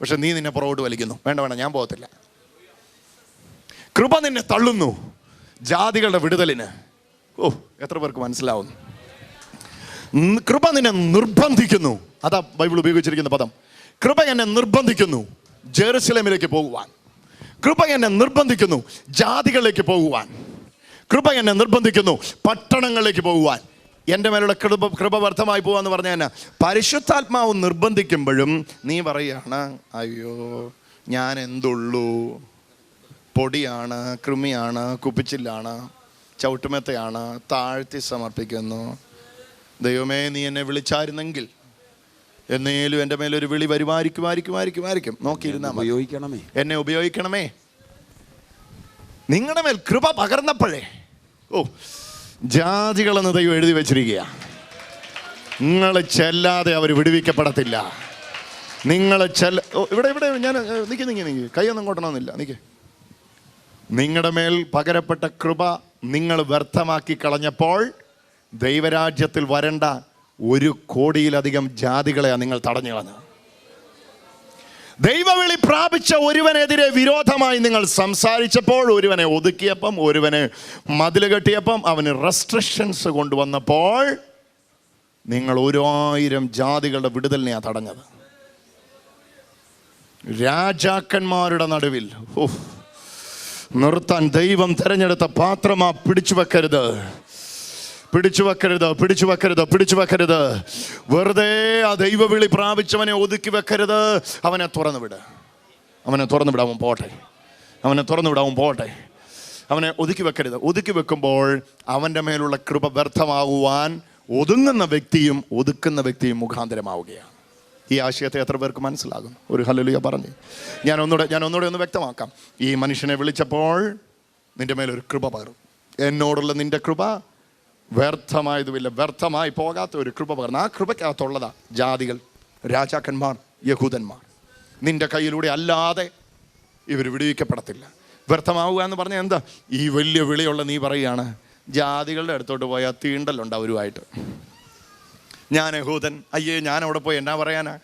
പക്ഷെ നീ നിന്നെ പുറകോട്ട് വലിക്കുന്നു. വേണ്ട വേണ്ട ഞാൻ പോകത്തില്ല. കൃപ നിന്നെ തള്ളുന്നു. ജാതികളുടെ വിടുതലിന്. ഓ എത്ര പേർക്ക് മനസ്സിലാവുന്നു? കൃപ നിന്നെ നിർബന്ധിക്കുന്നു. അതാ ബൈബിൾ ഉപയോഗിച്ചിരിക്കുന്ന പദം. കൃപ എന്നെ നിർബന്ധിക്കുന്നു ജെറുസലേമിലേക്ക് പോകുവാൻ. കൃപ എന്നെ നിർബന്ധിക്കുന്നു ജാതികളിലേക്ക് പോകുവാൻ. കൃപ എന്നെ നിർബന്ധിക്കുന്നു. പട്ടണങ്ങളിലേക്ക് പോകുവാൻ. എന്റെ മേലുള്ള കൃപ കൃപ വ്യർത്ഥമായി പോവാന്ന് പരിശുദ്ധാത്മാവ് നിർബന്ധിക്കുമ്പോഴും നീ പറയാണ് അയ്യോ ഞാൻ എന്തുള്ളൂ? പൊടിയാണ് കൃമിയാണ് കുപ്പിച്ചില്ലാണ് ചവിട്ടുമെത്തയാണ് താഴ്ത്തി സമർപ്പിക്കുന്നു. ദൈവമേ നീ എന്നെ വിളിച്ചായിരുന്നെങ്കിൽ എന്നേലും എന്റെ മേലൊരു വിളി വരുമായിരിക്കും ആയിരിക്കും ആയിരിക്കും ആയിരിക്കും. നോക്കിയിരുന്നാ ഉപയോഗിക്കണമേ. എന്നെ ഉപയോഗിക്കണമേ. നിങ്ങളുടെ മേൽ കൃപ പകർന്നപ്പോഴേ ഓ ജാതികളെന്ന് ദൈവം എഴുതി വെച്ചിരിക്കുക നിങ്ങൾ ചെല്ലാതെ അവർ വിടുവിക്കപ്പെടത്തില്ല. നിങ്ങൾ ചെല്ല ഇവിടെ ഇവിടെ ഞാൻ നിൽക്കി നിൽക്കി നിൽക്കി കൈയൊന്നും കൊട്ടണമെന്നില്ല നിൽക്കി നിങ്ങളുടെ മേൽ പകരപ്പെട്ട കൃപ നിങ്ങൾ വ്യർത്ഥമാക്കി കളഞ്ഞപ്പോൾ ദൈവരാജ്യത്തിൽ വരണ്ട ഒരു കോടിയിലധികം ജാതികളെയാണ് നിങ്ങൾ തടഞ്ഞു കളഞ്ഞത്. ദൈവവിളി പ്രാപിച്ച ഒരുവനെതിരെ വിരോധമായി നിങ്ങൾ സംസാരിച്ചപ്പോൾ ഒരുവനെ ഒതുക്കിയപ്പം ഒരുവനെ മതിൽ കെട്ടിയപ്പം അവന് റെസ്ട്രിക്ഷൻസ് കൊണ്ടുവന്നപ്പോൾ നിങ്ങൾ ഒരായിരം ജാതികളുടെ വിടുതലിനെയാണ് തടഞ്ഞത്. രാജാക്കന്മാരുടെ നടുവിൽ നിർത്താൻ ദൈവം തെരഞ്ഞെടുത്ത പാത്രമാ പിടിച്ചു വെക്കരുത് പിടിച്ചു വെക്കരുത് പിടിച്ചു വെക്കരുത് പിടിച്ചു വെക്കരുത്. വെറുതെ ആ ദൈവവിളി പ്രാപിച്ചവനെ ഒതുക്കി വെക്കരുത്. അവനെ തുറന്നു വിട്. അവനെ തുറന്നു വിടാവും പോട്ടെ. അവനെ തുറന്നു വിടാവും പോട്ടെ. അവനെ ഒതുക്കി വെക്കരുത്. ഒതുക്കി വെക്കുമ്പോൾ അവന്റെ മേലുള്ള കൃപ വ്യർത്ഥമാകുവാൻ ഒതുങ്ങുന്ന വ്യക്തിയും ഒതുക്കുന്ന വ്യക്തിയും മുഖാന്തരമാവുകയാണ്. ഈ ആശയത്തെ എത്ര പേർക്ക് മനസ്സിലാകും ഒരു ഹലലുയ പറഞ്ഞു. ഞാൻ ഒന്നുകൂടെ ഞാൻ ഒന്നുകൂടെ ഒന്ന് വ്യക്തമാക്കാം. ഈ മനുഷ്യനെ വിളിച്ചപ്പോൾ നിന്റെ മേലൊരു കൃപ പകരും. എന്നോടുള്ള നിന്റെ കൃപ വ്യർത്ഥമായതുമില്ല. വ്യർത്ഥമായി പോകാത്ത ഒരു കൃപ പകർന്ന് ആ കൃപയ്ക്കകത്തുള്ളതാ ജാതികൾ രാജാക്കന്മാർ യഹൂദന്മാർ. നിന്റെ കയ്യിലൂടെ അല്ലാതെ ഇവർ വിടുവിക്കപ്പെടത്തില്ല. വ്യർത്ഥമാവുക എന്ന് പറഞ്ഞാൽ എന്താ? ഈ വലിയ വിളിയുള്ള നീ പറയുകയാണ് ജാതികളുടെ അടുത്തോട്ട് പോയാൽ തീണ്ടലുണ്ട് അവരുമായിട്ട് ഞാൻ യഹൂദൻ അയ്യേ ഞാൻ അവിടെ പോയി എന്നാ പറയാനാ?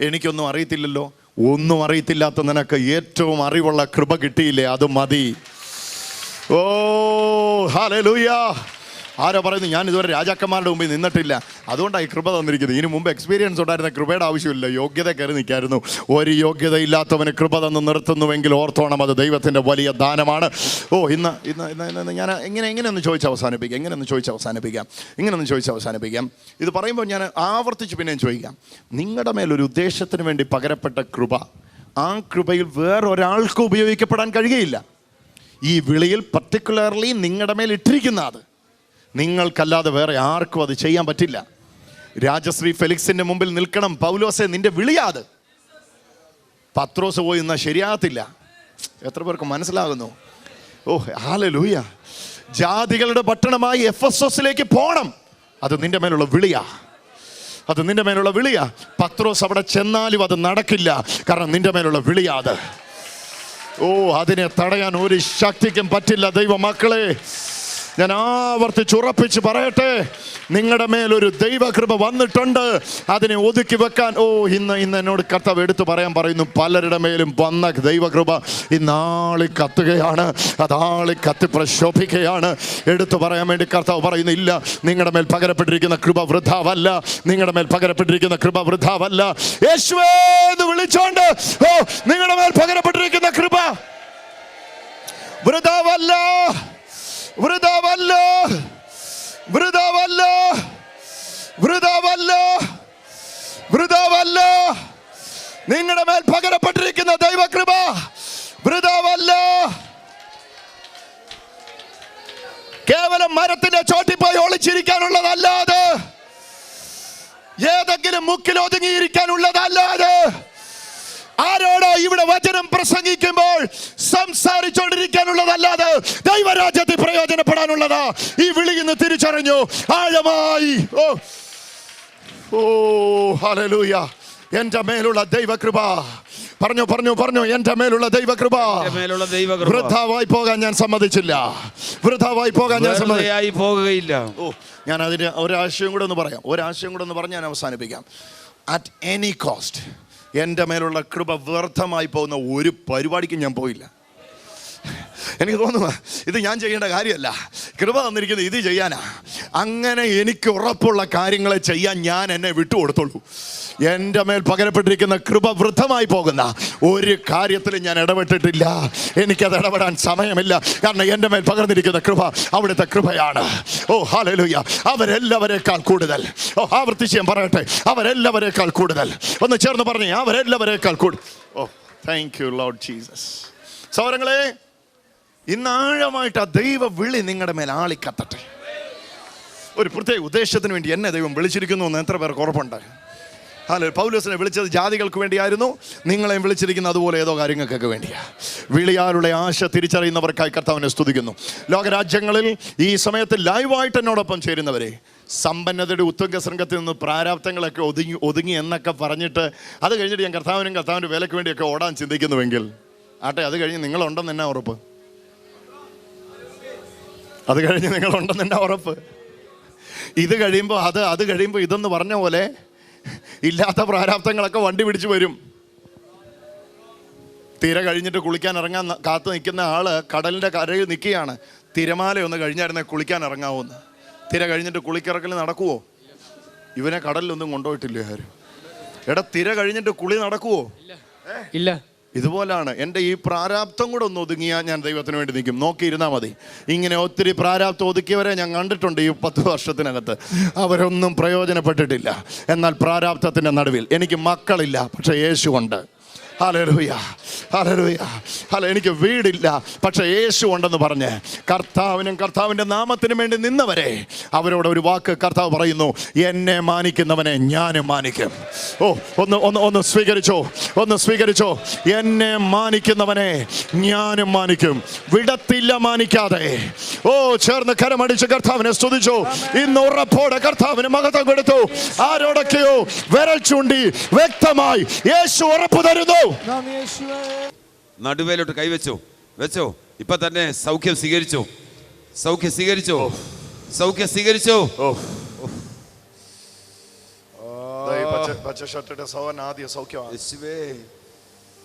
എനിക്കൊന്നും അറിയത്തില്ലല്ലോ. ഒന്നും അറിയത്തില്ലാത്ത നിനക്ക് ഏറ്റവും അറിവുള്ള കൃപ കിട്ടിയില്ലേ? അത് മതി. ഓ ഹാലൂയ ആരോ പറയുന്നു ഞാൻ ഇതുവരെ രാജാക്കന്മാരുടെ മുമ്പിൽ നിന്നിട്ടില്ല. അതുകൊണ്ടാണ് ഈ കൃപ തന്നിരിക്കുന്നത്. ഇതിനു മുമ്പ് എക്സ്പീരിയൻസ് ഉണ്ടായിരുന്ന കൃപയുടെ ആവശ്യമില്ല. യോഗ്യത കയറി നിൽക്കായിരുന്നു. ഒരു യോഗ്യതയില്ലാത്തവന് കൃപ തന്ന് നിർത്തുന്നുവെങ്കിൽ ഓർത്തോണം അത് ദൈവത്തിന്റെ വലിയ ദാനമാണ്. ഓ ഇന്ന് ഇന്ന് ഇന്ന് ഇന്ന് ഞാൻ എങ്ങനെ എങ്ങനെ ഒന്ന് ചോദിച്ച് അവസാനിപ്പിക്കാം എങ്ങനെ ഒന്ന് ചോദിച്ച് അവസാനിപ്പിക്കാം ഇങ്ങനെ ഒന്ന് ചോദിച്ച് അവസാനിപ്പിക്കാം. ഇത് പറയുമ്പോൾ ഞാൻ ആവർത്തിച്ച് പിന്നെയും ചോദിക്കാം. നിങ്ങളുടെ മേലൊരു ഉദ്ദേശത്തിന് വേണ്ടി പകരപ്പെട്ട കൃപ ആ കൃപയിൽ വേറൊരാൾക്ക് ഉപയോഗിക്കപ്പെടാൻ കഴിയുകയില്ല. ഈ വിളിയിൽ പർട്ടിക്കുലർലി നിങ്ങളുടെ മേൽ ഇട്ടിരിക്കുന്ന അത്. നിങ്ങൾക്കല്ലാതെ വേറെ ആർക്കും അത് ചെയ്യാൻ പറ്റില്ല. രാജശ്രീ ഫെലിക്സിന്റെ മുമ്പിൽ നിൽക്കണം. പൗലോസെ നിന്റെ വിളിയാത്. പത്രോസ് പോയി എന്നാൽ ശരിയാകത്തില്ല. എത്ര പേർക്ക് മനസ്സിലാകുന്നു? ഓ ഹാലലൂയ ജാതികളുടെ പട്ടണമായി എഫ് എസ് എസിലേക്ക് പോണം. അത് നിന്റെ മേലുള്ള വിളിയാ. അത് നിന്റെ മേലുള്ള വിളിയാ. പത്രോസ് അവിടെ ചെന്നാലും അത് നടക്കില്ല. കാരണം നിന്റെ മേലുള്ള വിളിയാ അത് ഓ അതിനെ തടയാൻ ഒരു ശക്തിക്കും പറ്റില്ല ദൈവ മക്കളെ ആവർത്തിച്ച് ഉറപ്പിച്ച് പറയട്ടെ. നിങ്ങളുടെ മേലൊരു ദൈവകൃപ വന്നിട്ടുണ്ട്. അതിനെ ഒതുക്കി വെക്കാൻ ഓ ഇന്ന് ഇന്ന് എന്നോട് കർത്താവ് എടുത്തു പറയാൻ പറയുന്നു പലരുടെ മേലും വന്ന ദൈവകൃപ ഇന്നാളി കത്തുകയാണ്. അതാളി കത്തി പ്രശോഭിക്കുകയാണ്. എടുത്തു പറയാൻ വേണ്ടി കർത്താവ് പറയുന്നില്ല നിങ്ങളുടെ മേൽ പകരപ്പെട്ടിരിക്കുന്ന കൃപ വൃദ്ധാവല്ല നിങ്ങളുടെ മേൽ പകരപ്പെട്ടിരിക്കുന്ന കൃപ വൃദ്ധാവല്ല യേശുവേ എന്ന് വിളിച്ചോണ്ട് ഓ നിങ്ങളുടെ മേൽ പകരപ്പെട്ടിരിക്കുന്ന കൃപ വൃതാവല്ല വൃതാവല്ല. വൃതാവല്ല. വൃതാവല്ല. വൃതാവല്ല. നിങ്ങളുടെ മേൽ പകരപ്പെട്ടിരിക്കുന്ന ദൈവകൃപ. വൃതാവല്ല. കേവലം മരത്തിന്റെ ചോട്ടിപ്പോയി ഒളിച്ചിരിക്കാനുള്ളതല്ലാതെ ഏതെങ്കിലും മുക്കിൽ ഒതുങ്ങിയിരിക്കാനുള്ളതല്ലാതെ ആരോടോ ഇവിടെ വചനം പ്രസംഗിക്കുമ്പോൾ സംസാരിച്ചുകൊണ്ടിരിക്കാനുള്ളതല്ലാതെ ദൈവരാജ്യത്തിൽ പ്രയോജനപ്പെടാനുള്ളതാ. ഈ വിളിയിന്ന് തിരിച്ചറിഞ്ഞു. ആഴമായി. ഓ. എന്റെ മേലുള്ള ദൈവകൃപ. പറഞ്ഞു പറഞ്ഞു പറഞ്ഞു. എന്റെ മേലുള്ള ദൈവകൃപ. വൃദ്ധാവായി പോകാൻ ഞാൻ സമ്മതിച്ചില്ല. വൃദ്ധാവായി പോകാൻ ഞാൻ പോകുകയില്ല ഓ ഞാൻ അതിന് ഒരാശയം കൂടെ ഒന്ന് പറയാം. ഒരാശയം കൂടെ ഒന്ന് പറഞ്ഞ് ഞാൻ അവസാനിപ്പിക്കാം. അറ്റ് എനി കോസ്റ്റ് എന്റെ മേലുള്ള കൃപ വ്യർത്ഥമായി പോകുന്ന ഒരു പരിപാടിക്കും ഞാൻ പോയില്ല. എനിക്ക് തോന്നുന്നു ഇത് ഞാൻ ചെയ്യേണ്ട കാര്യമല്ല. കൃപ തന്നിരിക്കുന്നത് ഇത് ചെയ്യാനാ. അങ്ങനെ എനിക്ക് ഉറപ്പുള്ള കാര്യങ്ങളെ ചെയ്യാൻ ഞാൻ എന്നെ വിട്ടുകൊടുത്തുള്ളൂ. എന്റെ മേൽ പകരപ്പെട്ടിരിക്കുന്ന കൃപ വൃദ്ധമായി പോകുന്ന ഒരു കാര്യത്തിലും ഞാൻ ഇടപെട്ടിട്ടില്ല. എനിക്കത് ഇടപെടാൻ സമയമില്ല. കാരണം എന്റെ മേൽ പകർന്നിരിക്കുന്ന കൃപ അവിടുത്തെ കൃപയാണ്. ഓ ഹാലലൂയ അവരെല്ലാവരേക്കാൾ കൂടുതൽ. ഓ ആവർത്തിച്ച് ഞാൻ പറയട്ടെ. അവരെല്ലാവരേക്കാൾ കൂടുതൽ. ഒന്ന് ചേർന്ന് പറഞ്ഞേ അവരെല്ലാവരേക്കാൾ കൂടുതൽ oh thank you lord Jesus സൗരങ്ങളെ ഇന്ന് ആഴമായിട്ട് ആ ദൈവ വിളി നിങ്ങളുടെ മേൽ ആളിക്കത്തട്ടെ. ഒരു പ്രത്യേക ഉദ്ദേശത്തിന് വേണ്ടി എന്നെ ദൈവം വിളിച്ചിരിക്കുന്നു എന്ന് എത്ര പേർക്ക് ഉറപ്പുണ്ട്? ഹലോ പൗലോസിനെ വിളിച്ചത് ജാതികൾക്ക് വേണ്ടിയായിരുന്നു. നിങ്ങളെയും വിളിച്ചിരിക്കുന്ന അതുപോലെ ഏതോ കാര്യങ്ങൾക്കൊക്കെ വേണ്ടിയാണ് വിളിയാരുടെ ആശ തിരിച്ചറിയുന്നവർക്കായി കർത്താവിനെ സ്തുതിക്കുന്നു. ലോകരാജ്യങ്ങളിൽ ഈ സമയത്ത് ലൈവായിട്ട് എന്നോടൊപ്പം ചേരുന്നവരെ സമ്പന്നതയുടെ ഉത്തുംഗ ശൃംഗത്തിൽ നിന്ന് പ്രാരാബ്ദങ്ങളൊക്കെ ഒതുങ്ങി ഒതുങ്ങി എന്നൊക്കെ പറഞ്ഞിട്ട് അത് കഴിഞ്ഞിട്ട് ഞാൻ കർത്താവിനും കർത്താവിന്റെ വിലയ്ക്ക് വേണ്ടിയൊക്കെ ഓടാൻ ചിന്തിക്കുന്നുവെങ്കിൽ. ആട്ടെ അത് കഴിഞ്ഞ് നിങ്ങളുണ്ടെന്ന് എന്നാ ഉറപ്പ്? അത് കഴിഞ്ഞ് നിങ്ങളുണ്ടെന്ന് എന്നാ ഉറപ്പ്. ഇത് കഴിയുമ്പോൾ അത് അത് കഴിയുമ്പോൾ ഇതെന്ന് പറഞ്ഞ പോലെ ഇല്ലാത്ത പ്രാരാബ്ദങ്ങളൊക്കെ വണ്ടി പിടിച്ചു വരും. തിര കഴിഞ്ഞിട്ട് കുളിക്കാൻ ഇറങ്ങാൻ കാത്തു നിൽക്കുന്ന ആൾ കടലിന്റെ കരയിൽ നിൽക്കുകയാണ്. തിരമാല ഒന്ന് കഴിഞ്ഞായിരുന്നെ കുളിക്കാൻ ഇറങ്ങാവുന്ന. തിര കഴിഞ്ഞിട്ട് കുളിക്കിറക്കൽ നടക്കുവോ? ഇവനെ കടലിലൊന്നും കൊണ്ടുപോയിട്ടില്ലേ ആരും? എടാ തിര കഴിഞ്ഞിട്ട് കുളി നടക്കുവോ? ഇല്ല. ഇതുപോലാണ് എന്റെ ഈ പ്രാരാബ്ദം കൂടെ ഒന്ന് ഒതുങ്ങിയാൽ ഞാൻ ദൈവത്തിന് വേണ്ടി നിൽക്കും. നോക്കിയിരുന്നാൽ മതി. ഇങ്ങനെ ഒത്തിരി പ്രാരാബ്ദം ഒതുക്കിയവരെ ഞാൻ കണ്ടിട്ടുണ്ട് ഈ പത്ത് വർഷത്തിനകത്ത്. അവരൊന്നും പ്രയോജനപ്പെട്ടിട്ടില്ല. എന്നാൽ പ്രാരാബ്ദത്തിന്റെ നടുവിൽ എനിക്ക് മക്കളില്ല പക്ഷേ യേശു ഉണ്ട്. ഹലരുയ ഹലരൂയ ഹല എനിക്ക് വീടില്ല. പക്ഷേ യേശു ഉണ്ടെന്ന് പറഞ്ഞ് കർത്താവിനും കർത്താവിന്റെ നാമത്തിനും വേണ്ടി നിന്നവരെ അവരോട് ഒരു വാക്ക് കർത്താവ് പറയുന്നു എന്നെ മാനിക്കുന്നവനെ ഞാനും മാനിക്കും. ഓ ഒന്ന് ഒന്ന് ഒന്ന് സ്വീകരിച്ചോ? ഒന്ന് സ്വീകരിച്ചോ? എന്നെ മാനിക്കുന്നവനെ ഞാനും മാനിക്കും. വിടത്തില്ല മാനിക്കാതെ. ഓ ചേർന്ന് കരമടിച്ച് കർത്താവിനെ സ്തുതിച്ചു. ഇന്ന് ഉറപ്പോടെ കർത്താവിന് മഹത്വം കൊടുത്തു. ആരോടൊക്കെയോ വിരൽ ചൂണ്ടി വ്യക്തമായി യേശു ഉറപ്പ് തരുന്നു. നടുവേലോട്ട് കൈവച്ചോ വെച്ചോ. ഇപ്പൊ തന്നെ സൗഖ്യം സ്വീകരിച്ചോ. സൗഖ്യം സ്വീകരിച്ചോ. സൗഖ്യം സ്വീകരിച്ചോ. ആദ്യ സൗഖ്യമാണ്.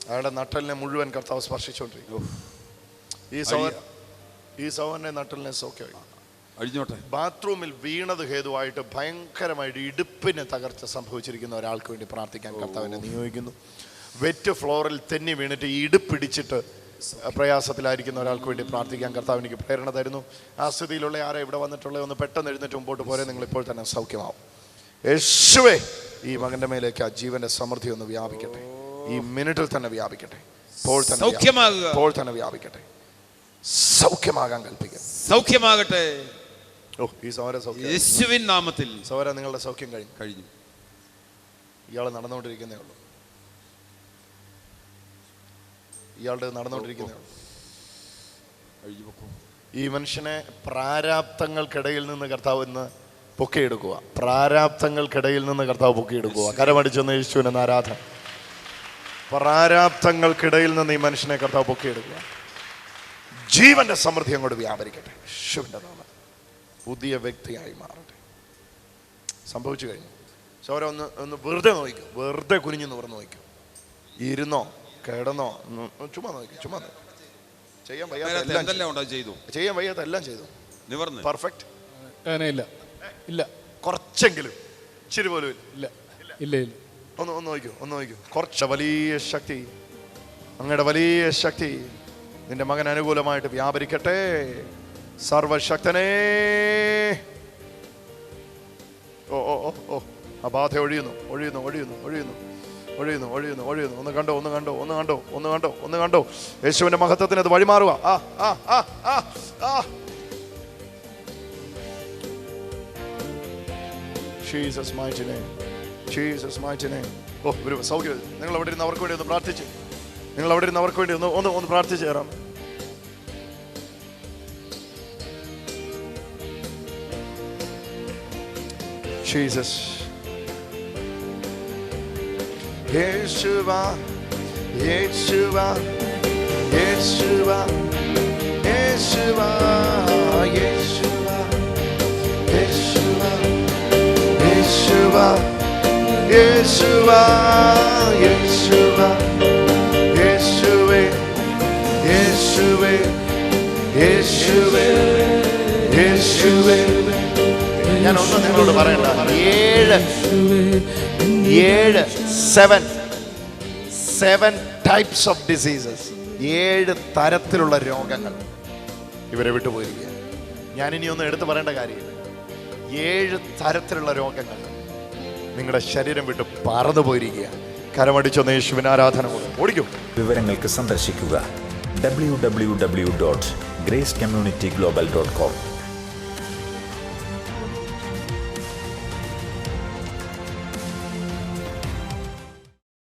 അയാളുടെ നട്ടലിനെ മുഴുവൻ കർത്താവ് സ്പർശിച്ചോണ്ടിരിക്കും ഈ ഈ നട്ടലിനെ സൗഖ്യമായി. അഴിഞ്ഞോട്ടെ. ബാത്റൂമിൽ വീണത് ഹേതുവായിട്ട് ഭയങ്കരമായിട്ട് ഇടുപ്പിന് തകർച്ച സംഭവിച്ചിരിക്കുന്ന ഒരാൾക്ക് വേണ്ടി പ്രാർത്ഥിക്കാൻ കർത്താവിനെ നിയോഗിക്കുന്നു. വെറ്റ് ഫ്ലോറിൽ തെന്നി വീണിട്ട് ഇടുപ്പിടിച്ചിട്ട് പ്രയാസത്തിലായിരിക്കുന്ന ഒരാൾക്ക് വേണ്ടി പ്രാർത്ഥിക്കാൻ കർത്താവ് എനിക്ക് പ്രേരണ തരുന്നു. ആ സ്ഥിതിയിലുള്ള ആരെ ഇവിടെ വന്നിട്ടുള്ള ഒന്ന് പെട്ടെന്ന് എഴുന്നേറ്റ് മുമ്പോട്ട് പോരെ. നിങ്ങൾ ഇപ്പോൾ തന്നെ സൗഖ്യമാവും. യേശുവേ ഈ മകന്റെ മേലേക്ക് ആ ജീവന്റെ സമൃദ്ധി ഒന്ന് വ്യാപിക്കട്ടെ. ഈ മിനിറ്റിൽ തന്നെ വ്യാപിക്കട്ടെ. ഇപ്പോൾ തന്നെ. ഇപ്പോൾ തന്നെ വ്യാപിക്കട്ടെ. സൗഖ്യമാകാൻ കൽപ്പിക്കാം സൗഖ്യമാകട്ടെ. ഓ ഈ സൗര സൗഖ്യം. യേശുവിൻ നാമത്തിൽ. സൗര നിങ്ങളുടെ സൗഖ്യം കഴിഞ്ഞു. കഴിഞ്ഞു. ഇയാൾ നടന്നുകൊണ്ടിരിക്കുന്നേ ഉള്ളൂ. ഇയാളുടെ നടന്നുകൊണ്ടിരിക്കുന്നത്. ഈ മനുഷ്യനെ പ്രാരാബ്ദങ്ങൾക്കിടയിൽ നിന്ന് കർത്താവ് ഇന്ന് പൊക്കിയെടുക്കുക. പ്രാരാബ്ദങ്ങൾക്കിടയിൽ നിന്ന് കർത്താവ് പൊക്കിയെടുക്കുക. കരമടിച്ചെന്ന് യേശുവിന് ആരാധന. പ്രാരാബ്ദങ്ങൾക്കിടയിൽ നിന്ന് ഈ മനുഷ്യനെ കർത്താവ് പൊക്കിയെടുക്കുക. ജീവന്റെ സമൃദ്ധി അങ്ങോട്ട് വ്യാപരിക്കട്ടെ. യേശുവിന്റെ നാമത്തിൽ പുതിയ വ്യക്തിയായി മാറട്ടെ. സംഭവിച്ചു കഴിഞ്ഞു. സൗര ഒന്ന് ഒന്ന് വെറുതെ നോക്കും വെറുതെ കുനിഞ്ഞു നിവർന്ന് നോക്കും ഇരുന്നോ? കിടന്നോ? ഒന്ന് ചുമ്മാ നോക്കി ചുമ്മാ നോക്കി. ചെയ്യാൻ വയ്യാത്ത എല്ലാം ഉണ്ടോ ചെയ്തു. ചെയ്യാൻ വയ്യാത്ത എല്ലാം ചെയ്തു. നിവർന്ന്. പെർഫെക്റ്റ് അങ്ങനെ ഇല്ല. ഇല്ല. കുറച്ചെങ്കിലും. ഇച്ചിരി പോലും ഇല്ല. ഇല്ല. ഇല്ല ഇല്ല. ഒന്ന് ഒന്ന് നോക്കൂ ഒന്ന് നോക്കൂ കുറച്ച് വലിയ ശക്തി. അങ്ങയുടെ വലിയ ശക്തി. നിന്റെ മകൻ അനുകൂലമായിട്ട് വ്യാപരിക്കട്ടെ. സർവശക്തനേ. ഓ ഓ ഓ ഓ. ആ ബാധ ഒഴിയുന്നു ഒഴിയുന്നു ഒഴിയുന്നു ഒഴിയുന്നു. ഒഴിയുന്നു ഒഴിയുന്നു ഒഴിയുന്നു. ഒന്ന് കണ്ടോ ഒന്ന് കണ്ടോ ഒന്ന് കണ്ടോ ഒന്ന് കണ്ടോ ഒന്ന് കണ്ടോ. യേശുവിന്റെ മഹത്വത്തിന് അത് വഴിമാറുക. ആ ആ ആ ആ ജീസസ് നെയിം ജീസസ് name. ഓ ഒരു സൗകര്യം നിങ്ങൾ അവിടെ ഇരുന്ന് അവർക്ക് വേണ്ടി ഒന്ന് പ്രാർത്ഥിച്ച്. നിങ്ങൾ അവിടെ ഇരുന്ന് അവർക്ക് വേണ്ടി ഒന്ന് ഒന്ന് ഒന്ന് പ്രാർത്ഥിച്ചു തരാം ജീസസ് 耶稣吧，耶稣吧，耶稣吧，耶稣吧，耶稣吧，耶稣吧，耶稣吧，耶稣吧，耶稣吧，耶稣为，耶稣为，耶稣为，耶稣为。ഞാൻ ഒന്ന് നിങ്ങളോട് പറയണ്ട. ഏഴ് ഏഴ് seven seven types of diseases ഏഴ് തരത്തിലുള്ള രോഗങ്ങൾ ഇവരെ വിട്ടുപോയിരിക്കുക ഞാനിനി ഒന്ന് എടുത്തു പറയേണ്ട കാര്യമില്ല. ഏഴ് തരത്തിലുള്ള രോഗങ്ങൾ നിങ്ങളുടെ ശരീരം വിട്ട് പറന്നു പോയിരിക്കുക. കരമടിച്ചൊന്ന് യേശുവിന് ആരാധന ഓടിക്കും. വിവരങ്ങൾക്ക് സന്ദർശിക്കുക. W W W dot grace community global dot com